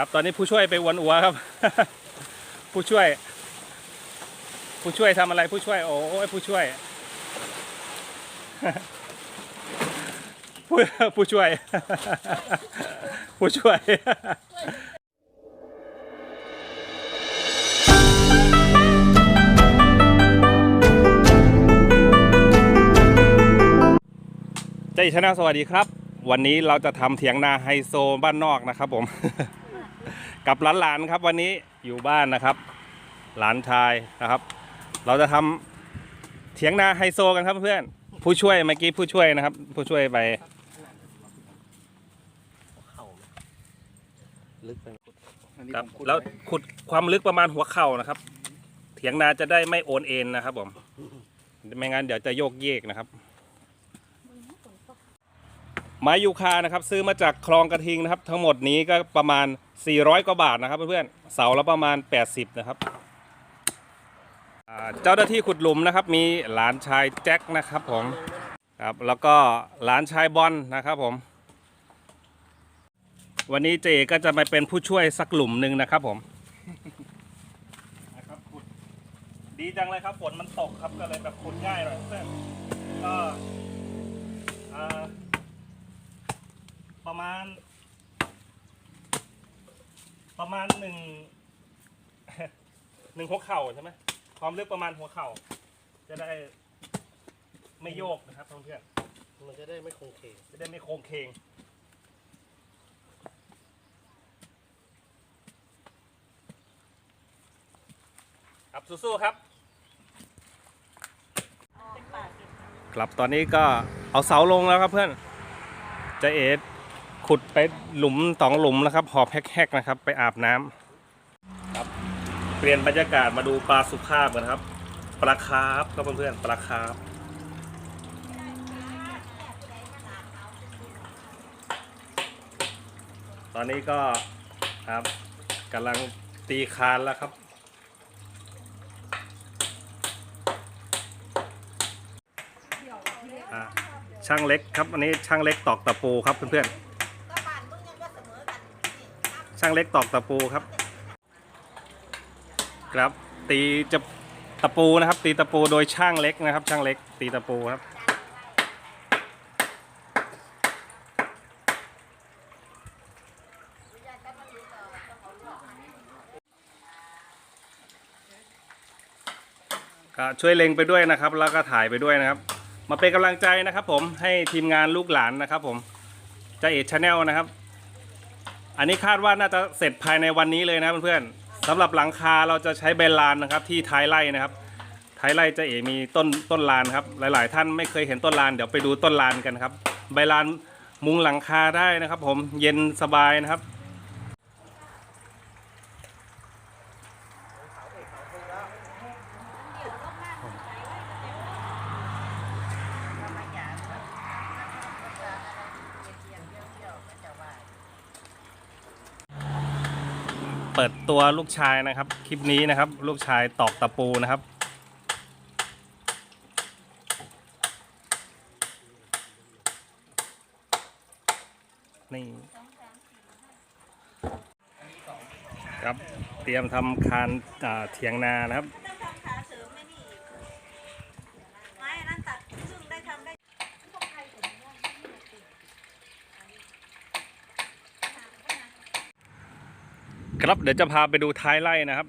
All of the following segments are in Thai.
ครับ ตอนนี้ผู้ช่วยไปวนอัวครับ ผู้ช่วย ผู้ช่วยทำอะไรผู้ช่วย โอ้ยผู้ช่วยผู้ผู้ช่วย ผู้ช่วยเจชนะสวัสดีครับ วันนี้เราจะทำเถียงนาไฮโซบ้านนอกนะครับผม กับหลานๆครับวันนี้อยู่บ้านนะครับ หลานชายนะครับ เราจะทำเถียงนาไฮโซกันครับเพื่อนผู้ช่วยเมื่อกี้ผู้ช่วยนะครับ ผู้ช่วยไปเข่าไหมลึกไปไหมครับแล้วขุดความลึกประมาณหัวเข่านะครับ เถียงนาจะได้ไม่โอนเอ็นนะครับผมไม่งั้นเดี๋ยวจะโยกเยกนะครับ ไม้ยูคานะครับซื้อมาจากคลองกระทิงนะครับ ทั้งหมดนี้ก็ประมาณ 400 กว่าบาทนะครับเพื่อนๆเสาละประมาณ 80 นะครับเจ้าหน้าที่ขุดหลุมนะครับ มีหลานชายแจ็คนะครับผมครับแล้วก็หลานชายบอลนะครับผม วันนี้เจกก็จะมาเป็นผู้ช่วยสักหลุมหนึ่งนะครับผมนะครับขุดดีจังเลยครับฝนมันตกครับก็เลยแบบขุดง่ายหน่อยเพื่อนก็อ่า ประมาณ ประมาณหนึ่งหนึ่งหัวเข่าใช่ไหมความลึกประมาณหัวเข่า จะได้ไม่โยกนะครับเพื่อนมันจะได้ไม่คงเคๆจะได้ไม่โค้งเคงครับสู้ๆครับครับตอนนี้ก็เอาเสาลงแล้วครับเพื่อนจะเอด ขุดไปหลุมสองหลุมแล้วครับ หอบแฮกๆนะครับ ไปอาบน้ำครับ เปลี่ยนบรรยากาศมาดูปลาสุภาพกันครับ ปลาคาร์ฟครับเพื่อนๆปลาคาร์ฟตอนนี้ก็ครับกำลังตีคานแล้วครับ ช่างเล็กครับอันนี้ช่างเล็กตอกตะปูครับเพื่อนๆ ช่างเล็กตอกตะปูครับ ครับตีจะตะปูนะครับ ตีตะปูโดยช่างเล็กนะครับ ช่างเล็ก ตีตะปูครับช่วยเล็งไปด้วยนะครับ แล้วก็ถ่ายไปด้วยนะครับ มาเป็นกำลังใจนะครับ ผมให้ทีมงานลูกหลานนะครับ ผมจะเอชแนลนะครับ อันนี้คาดว่าน่าจะเสร็จภายในวันนี้เลยนะเพื่อนๆสำหรับหลังคาเราจะใช้เบลลานนะครับ ที่ท้ายไร่นะครับ ท้ายไร่จะเอมีต้นต้นลานครับ หลาย ๆ ท่านไม่เคยเห็นต้นลานเดี๋ยวไปดูต้นลานกันครับ ใบลานมุงหลังคาได้นะครับ ผมเย็นสบายนะครับ เปิดตัวลูกชายนะครับ คลิปนี้นะครับ ลูกชายตอกตะปูนะครับ นี่ครับเตรียมทำคานเถียงนานะครับ ต้องทำขาเสริมไม่นี่อีกไม้อันนั้นตัดซึ่งได้ทำได้ ครับเดี๋ยวจะพาไปดูท้ายไร่นะครับ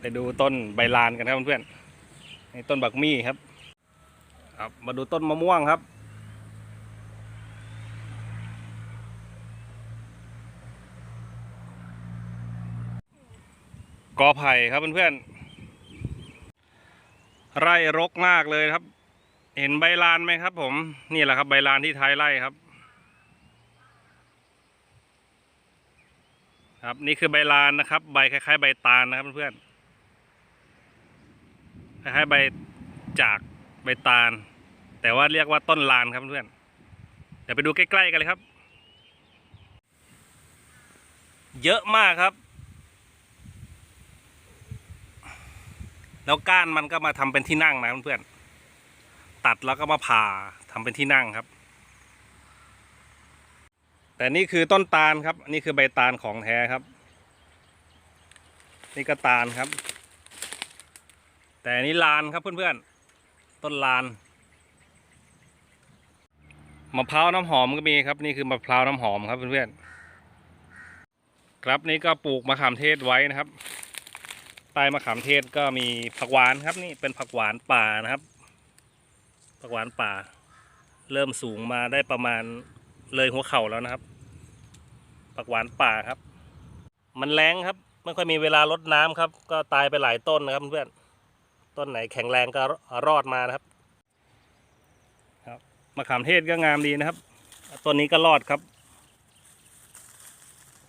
ไปดูต้นใบลานกันครับเพื่อนๆนี่ต้นบักมี่ครับ ครับมาดูต้นมะม่วงครับกอไผ่ครับเพื่อนๆไร่รกมากเลยครับ เห็นใบลานไหมครับ ผมนี่แหละครับ ใบลานที่ท้ายไร่ครับ ครับนี่คือใบลานนะครับ ใบคล้ายๆ ใบตาลนะครับเพื่อนๆคล้ายๆใบจากใบตาล แต่ว่าเรียกว่าต้นลานครับเพื่อนเดี๋ยวไปดูใกล้ๆกันเลยครับ เยอะมากครับ แล้วก้านมันก็มาทำเป็นที่นั่งนะเพื่อนๆตัดแล้วก็มาผ่าทำเป็นที่นั่งครับ แต่นี่คือต้นตาลครับ นี่คือใบตาลของแท้ครับ นี่ก็ตาลครับ แต่นนี้ลานครับเพื่อนๆ ต้นลาน มะพร้าวน้ำหอมก็มีครับ นี่คือมะพร้าวน้ำหอมครับเพื่อนๆ ครับนี่ก็ปลูกมะขามเทศไว้นะครับ ใต้มะขามเทศก็มีผักหวานครับ นี่เป็นผักหวานป่านะครับ ผักหวานป่า เริ่มสูงมาได้ประมาณเลยหัวเข่าแล้วนะครับ ผักหวานป่าครับ มันแรงครับ ไม่ค่อยมีเวลารดน้ำครับ ก็ตายไปหลายต้นนะครับเพื่อนต้นไหนแข็งแรงก็รอดมานะครับ ครับมะขามเทศก็งามดีนะครับต้นนี้ก็รอดครับ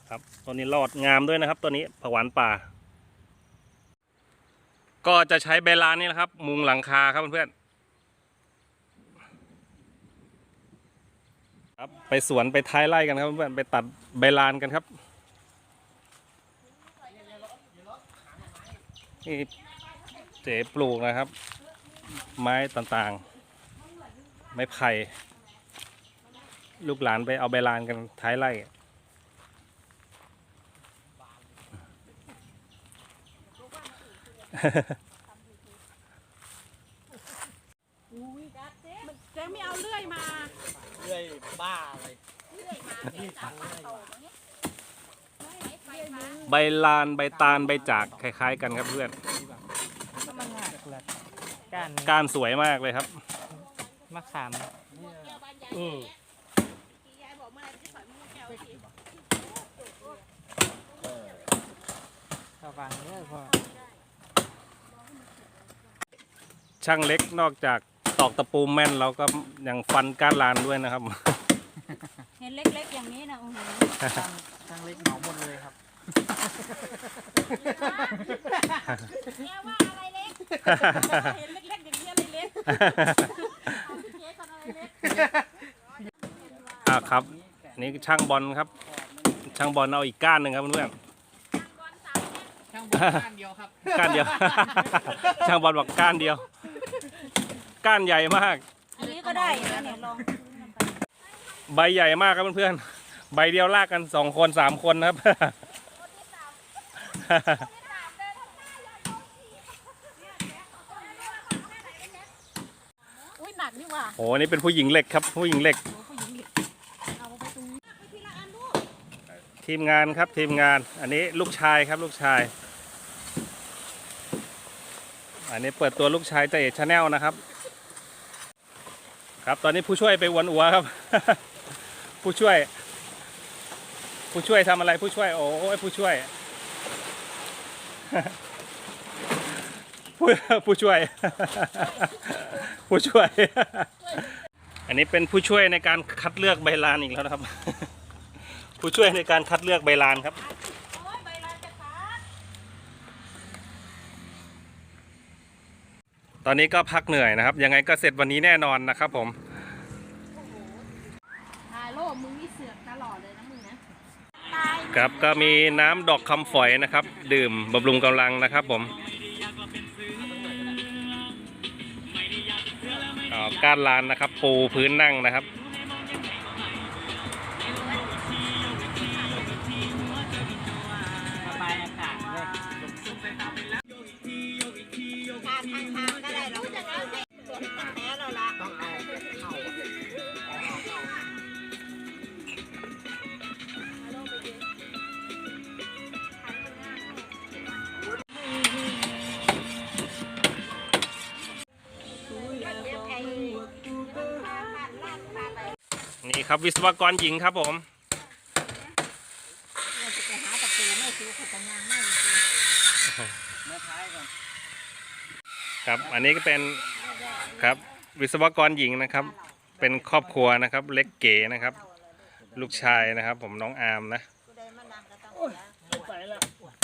ครับต้นนี้รอดงามด้วยนะครับต้นนี้ผักหวานป่า ก็จะใช้เบลานนี่แหละครับ มุงหลังคาครับเพื่อนๆ ครับไปสวนไปท้ายไร่กันครับเพื่อนๆไปตัดใบลานกันครับนี่เจ๋ปลูกนะครับ ไม้ต่างๆ ไม้ไผ่ลูกหลานไปเอาใบลานกันท้ายไร่เจ๊ไม่เอาเลื่อยมา เรื่อยบ้าเลยใบลานใบตาลใบจากคล้ายๆ กันครับเพื่อนก็มันหักเลยก้านก้านสวยมากเลยครับ มะขามอืมระวังเด้อพ่อช่างเล็กนอกจาก ตอกตะปูแม่นเราก็ยังฟันก้านลานด้วยนะครับ เห็นเล็กๆอย่างนี้นะโอ้โหช่างช่างเล็กเหมาหมดเลยครับแกว่าอะไรเล็กเห็นเล็กๆอย่างนี้อะไรเล็กเจ๊คนอะไรเล็กอ่าครับ นี่ช่างบอลครับ ช่างบอลเอาอีกก้านหนึ่งครับเพื่อนช่างบนก้านเดียวครับๆก้านเดียว ช่างบอลบอกก้านเดียว ก้านใหญ่มาก อันนี้ก็ได้นะเนี่ยลองใบใหญ่มากครับเพื่อนๆ ใบเดียวลากกันสองคนสามคนนะครับ อุ้ยหนักนี่หว่าโอ้นี่เป็นผู้หญิงเหล็กครับ ผู้หญิงเหล็กผู้หญิงเอาไปตรงนี้ไปทีละอันลูกทีมงานครับทีมงาน อันนี้ลูกชายครับลูกชาย อันนี้เปิดตัวลูกชายเจเอกชาแนลนะครับ ครับ ตอนนี้ผู้ช่วยไปวนอัวครับ ผู้ช่วย ผู้ช่วยทำอะไรผู้ช่วย โอ้ยผู้ช่วย ผู้ผู้ช่วย ผู้ช่วย อันนี้เป็นผู้ช่วยในการคัดเลือกใบลานอีกแล้วนะครับ ผู้ช่วยในการคัดเลือกใบลานครับลานจะขาด ตอนนี้ก็พักเหนื่อยนะครับ ยังไงก็เสร็จวันนี้แน่นอนนะครับผมถ่ายโลกมึงนี่เสือกตลอดเลยนะมึงนะตายครับก็มีน้ำดอกคำฝอยนะครับ ดื่มบำรุงกำลังนะครับผมอ๋อก้านลานนะครับ ปูพื้นนั่งนะครับระบ ครับ วิศวกรหญิงครับผมจะไปหาตะปูไม่ซื้อขุดตะยางไม่ซื้อเมื่อท้ายก่อนครับ อันนี้ก็เป็นครับวิศวกรหญิงนะครับ เป็นครอบครัวนะครับ เล็กเก๋นะครับ ลูกชายนะครับ ผมน้องอาร์มนะกูได้มานำก็ต้องเสียไปแล้ว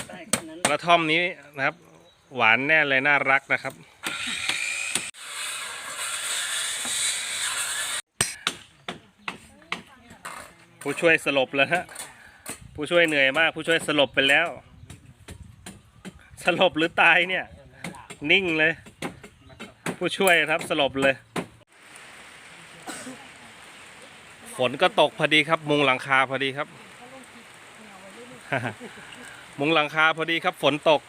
ได้แค่นั้น กระท่อมนี้นะครับ หวานแน่เลยน่ารักนะครับ ผู้ช่วยสลบแล้วฮะผู้ช่วยเหนื่อยมาก ผู้ช่วยสลบไปแล้ว สลบหรือตายเนี่ย นิ่งเลย ผู้ช่วยครับสลบเลย ฝนก็ตกพอดีครับ มุงหลังคาพอดีครับ มุงหลังคาพอดีครับ ฝนตก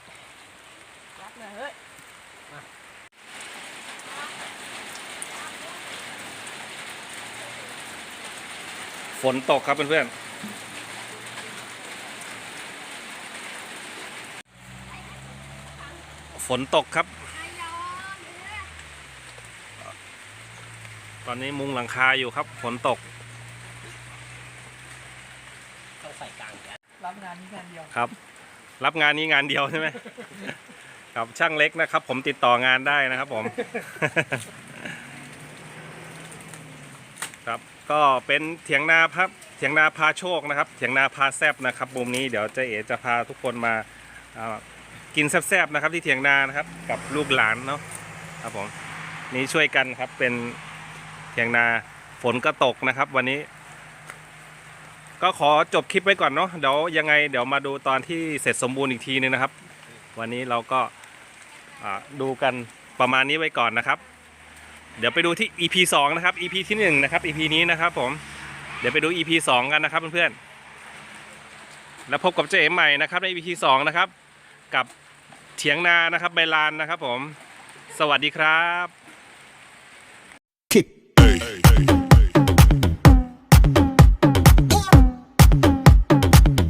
ฝนตกครับเพื่อนๆ ฝนตกครับ ตอนนี้มุงหลังคาอยู่ครับ ฝนตก ต้องใส่กลางแก๊สรับงานนี้งานเดียว ครับ รับงานนี้งานเดียวใช่ไหม ครับช่างเล็กนะครับ ผมติดต่องานได้นะครับผม ครับ ก็เป็นเถียงนาครับเถียงนาพาโชคนะครับเถียงนาพาแซบนะครับมุมนี้เดี๋ยวเจ๊เอ๋จะพาทุกคนมาากินแซบๆนะครับที่เถียงนานะครับกับลูกหลานเนาะครับผมนี่ช่วยกันครับเป็นเถียงนาฝนก็ตกนะครับ วันนี้ ก็ขอจบคลิปไว้ก่อนเนาะเดี๋ยวยังไงเดี๋ยวมาดูตอนที่เสร็จสมบูรณ์อีกทีนึงนะครับ วันนี้เราก็ดูกันประมาณนี้ไว้ก่อนนะครับ เดี๋ยวไปดูที่ EP 2นะครับ EP ที่1นะครับ EP นี้นะครับผม เดี๋ยวไปดู EP 2 กันนะครับเพื่อนๆ แล้วพบกับเจ๊ใหม่นะครับใน EP 2นะครับ กับเถียงนานะครับใบลานนะครับผม สวัสดีครับ